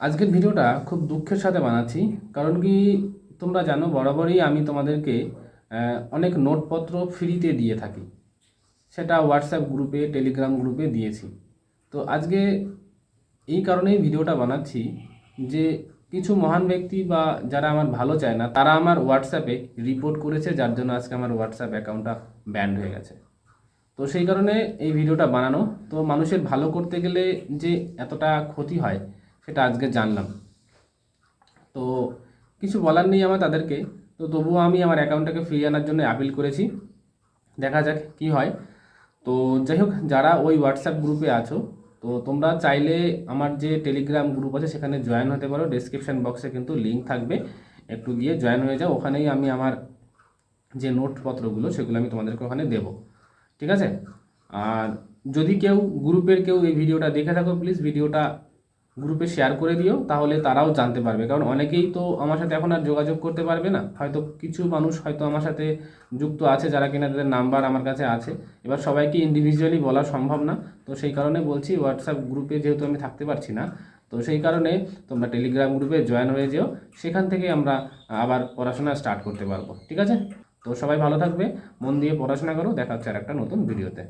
আজকের ভিডিওটা খুব দুঃখের সাথে বানাচ্ছি, কারণ কি তোমরা জানো বরাবরই আমি তোমাদেরকে অনেক নোটপত্র ফ্রিতে দিয়ে থাকি। সেটা হোয়াটসঅ্যাপ গ্রুপে টেলিগ্রাম গ্রুপে দিয়েছি। তো আজকে এই কারণেই ভিডিওটা বানাচ্ছি যে কিছু মহান ব্যক্তি বা যারা আমার ভালো চায় না, তারা আমার হোয়াটসঅ্যাপে রিপোর্ট করেছে, যার জন্য আজকে আমার হোয়াটসঅ্যাপ অ্যাকাউন্টটা ব্যান্ড হয়ে গেছে। তো সেই কারণে এই ভিডিওটা বানানো। তো মানুষের ভালো করতে গেলে যে এতটা ক্ষতি হয় সেটা আজকে জানলাম। তো কিছু বলার নেই আমার তাদেরকে। তো তবুও আমি আমার অ্যাকাউন্টটাকে ফ্রি আনার জন্য অ্যাপিল করেছি। দেখা যাক কি হয়। তো যাই হোক, যারা ওই হোয়াটসঅ্যাপ গ্রুপে আছো, তো তোমরা চাইলে আমার যে টেলিগ্রাম গ্রুপ আছে, সেখানে জয়েন হতে পারো। ডেসক্রিপশন বক্সে কিন্তু লিঙ্ক থাকবে। একটু গিয়ে জয়েন হয়ে যাও। ওখানেই আমি আমার যে নোটপত্রগুলো, সেগুলো আমি তোমাদেরকে ওখানে দেবো। ঠিক আছে? আর যদি কেউ গ্রুপের কেউ এই ভিডিওটা দেখে থাকো প্লিজ ভিডিওটা গ্রুপে শেয়ার করে দিও, তাহলে তারাও জানতে পারবে। কারণ অনেকেই তো আমার সাথে এখন আর যোগাযোগ করতে পারবে না। হয়তো কিছু মানুষ হয়তো আমার সাথে যুক্ত আছে যারা কিনা তাদের নাম্বার আমার কাছে আছে। এবার সবাইকে ইন্ডিভিজুয়ালি বলা সম্ভব না। তো সেই কারণে বলছি হোয়াটসঅ্যাপ গ্রুপে যেহেতু আমি থাকতে পারছি না, তো সেই কারণে তোমরা টেলিগ্রাম গ্রুপে জয়েন হয়ে যেও। সেখান থেকে আমরা আবার পড়াশোনা স্টার্ট করতে পারব। ঠিক আছে? তো সবাই ভালো থাকবে, মন দিয়ে পড়াশোনা করো। দেখা হচ্ছে আর একটা নতুন ভিডিওতে